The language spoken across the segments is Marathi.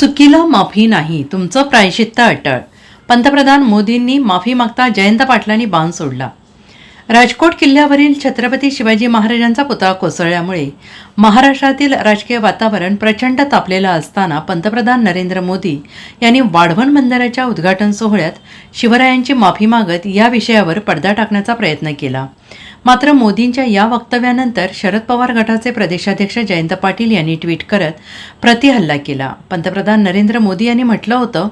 चुकीला माफी नाही तुमचं प्रायश्चित्त अटळ. पंतप्रधान मोदींनी माफी मागता जयंत पाटलांनी बाण सोडला. राजकोट किल्ल्यावरील छत्रपती शिवाजी महाराजांचा पुतळा कोसळल्यामुळे महाराष्ट्रातील राजकीय वातावरण प्रचंड तापलेलं असताना पंतप्रधान नरेंद्र मोदी यांनी वाढवण बंदराच्या उद्घाटन सोहळ्यात शिवरायांची माफी मागत या विषयावर पडदा टाकण्याचा प्रयत्न केला. मात्र मोदींच्या या वक्तव्यानंतर शरद पवार गटाचे प्रदेशाध्यक्ष जयंत पाटील यांनी ट्विट करत प्रतिहल्ला केला. पंतप्रधान नरेंद्र मोदी यांनी म्हटलं होतं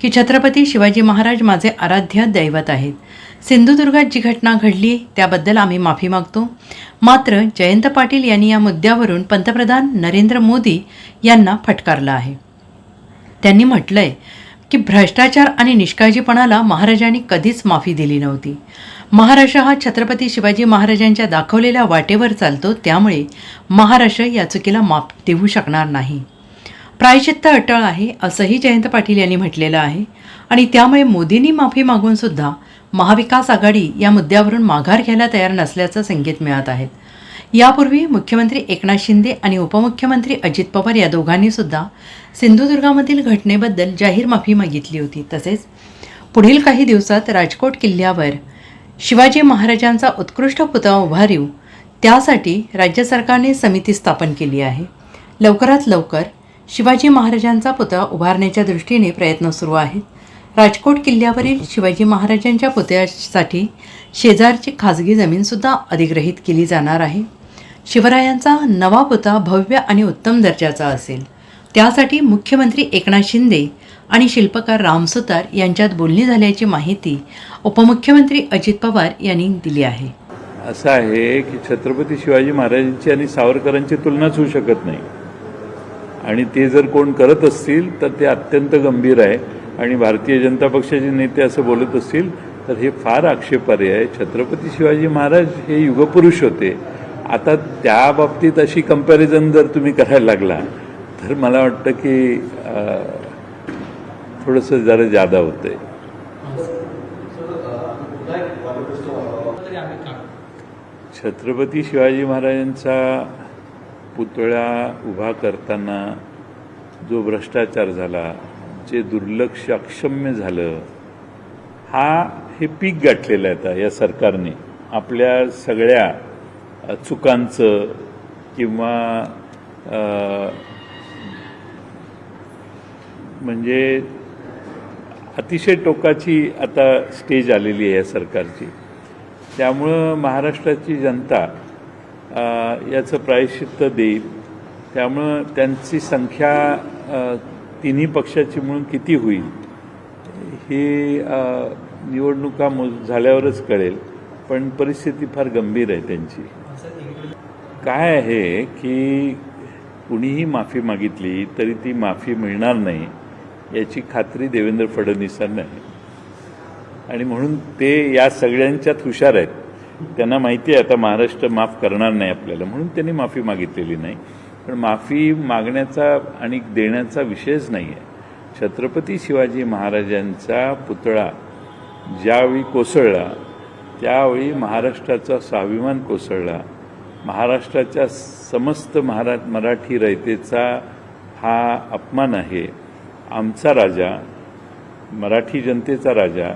की छत्रपती शिवाजी महाराज माझे आराध्य दैवत आहेत. सिंधुदुर्गात जी घटना घडली त्याबद्दल आम्ही माफी मागतो. मात्र जयंत पाटील यांनी या मुद्द्यावरून पंतप्रधान नरेंद्र मोदी यांना फटकारलं आहे. त्यांनी म्हटलंय की भ्रष्टाचार आणि निष्काळजीपणाला महाराजांनी कधीच माफी दिली नव्हती. महाराष्ट्र हा छत्रपती शिवाजी महाराजांच्या दाखवलेल्या वाटेवर चालतो त्यामुळे महाराष्ट्र या चुकीला माफ देऊ शकणार नाही. प्रायचित्त अटळ आहे असंही जयंत पाटील यांनी म्हटलेलं आहे. आणि त्यामुळे मोदींनी माफी मागूनसुद्धा महाविकास आघाडी या मुद्द्यावरून माघार घ्यायला तयार नसल्याचं संकेत मिळत आहेत. यापूर्वी मुख्यमंत्री एकनाथ शिंदे आणि उपमुख्यमंत्री अजित पवार या दोघांनी सुद्धा सिंधुदुर्गामधील घटनेबद्दल जाहीर माफी मागितली होती. तसेच पुढील काही दिवसात राजकोट किल्ल्यावर शिवाजी महाराजांचा उत्कृष्ट पुतळा उभारीव त्यासाठी राज्य सरकारने समिती स्थापन केली आहे. लवकरात लवकर शिवाजी महाराजांचा पुतळा उभारण्याच्या दृष्टीने प्रयत्न सुरू आहेत. राजकोट किल्ल्यावरील शिवाजी महाराजांच्या पुतळ्यासाठी शेजारची खाजगी जमीनसुद्धा अधिग्रहित केली जाणार आहे. शिवरायांचा नवा पुतळा भव्य आणि उत्तम दर्जाचा असेल. त्यासाठी मुख्यमंत्री एकनाथ शिंदे आणि शिल्पकार राम सुतार यांच्यात बोलणी झाल्याची माहिती उपमुख्यमंत्री अजित पवार यांनी दिली आहे. असं आहे की छत्रपती शिवाजी महाराजांची आणि सावरकरांची तुलनाच होऊ शकत नाही. आणि ते जर कोण करत असतील तर ते अत्यंत गंभीर आहे. आणि भारतीय जनता पक्षाचे नेते असं बोलत असतील तर हे फार आक्षेपार्ह आहे. छत्रपती शिवाजी महाराज हे युगपुरुष होते. आता त्या बाबतीत अशी कंपॅरिझन जर तुम्ही करायला लागला तर मला वाटतं की थोडंसं जरा जादा आहे छत्रपती शिवाजी महाराजांचा पुतळा उभा करताना जो भ्रष्टाचार झाला जे दुर्लक्ष अक्षम्य झालं हा हे पीक गाठलेलं आहे आता या सरकारने. आपल्या सगळ्या चुकांचं किंवा म्हणजे अतिशय टोकाची आता स्टेज आलेली आहे या सरकारची. त्यामुळं महाराष्ट्राची जनता याचं प्रायश्चित्त देईल. त्यामुळं त्यांची संख्या तिन्ही पक्षाची म्हणून किती होईल हे निवडणुका मोज झाल्यावरच कळेल पण परिस्थिती फार गंभीर आहे त्यांची. काय आहे की कुणीही माफी मागितली तरी ती माफी मिळणार नाही याची खात्री देवेंद्र फडणवीसांना आहे. आणि म्हणून ते या सगळ्यांच्यात हुशार आहेत. त्यांना माहिती आहे आता महाराष्ट्र माफ करणार नाही आपल्याला म्हणून त्यांनी माफी मागितलेली नाही. पण माफी मागण्याचा आणि देण्याचा विषयच नाही आहे छत्रपती शिवाजी महाराजांचा पुतळा ज्यावेळी कोसळला त्यावेळी महाराष्ट्राचा स्वाभिमान कोसळला. महाराष्ट्राच्या समस्त महारा मराठी रयतेचा हा अपमान आहे. आमचा राजा मराठी जनतेचा राजा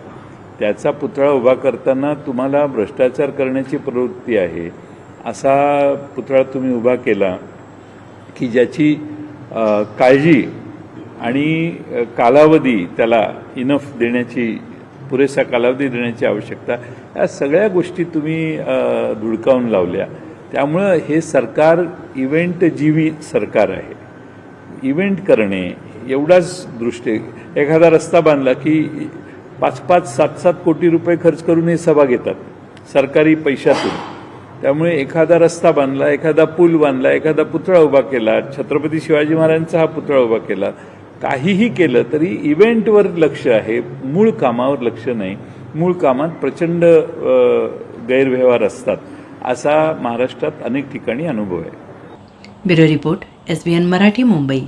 त्याचा पुतळा उभा करताना तुम्हाला भ्रष्टाचार करण्याची प्रवृत्ती आहे. असा पुतळा तुम्ही उभा केला की ज्याची काळजी आणि कालावधी त्याला इनफ देण्याची पुरेसा कालावधी देण्याची आवश्यकता या सगळ्या गोष्टी तुम्ही धुडकावून लावल्या. त्यामुळं हे सरकार इव्हेंट जीवी सरकार आहे. इव्हेंट करणे एवढाच दृष्टी. एखादा रस्ता बांधला की पाच पाच सात सात कोटी रुपये खर्च करून हे सभा घेतात सरकारी पैशातून. त्यामुळे एखादा रस्ता बांधला एखादा पूल बांधला एखादा पुतळा उभा केला छत्रपती शिवाजी महाराजांचा हा पुतळा उभा केला काहीही केलं तरी इव्हेंटवर लक्ष आहे मूळ कामावर लक्ष नाही. मूळ कामात प्रचंड गैरव्यवहार असतात. असा महाराष्ट्रात अनेक ठिकाणी अनुभव आहे. Bureau report S B N Marathi Mumbai.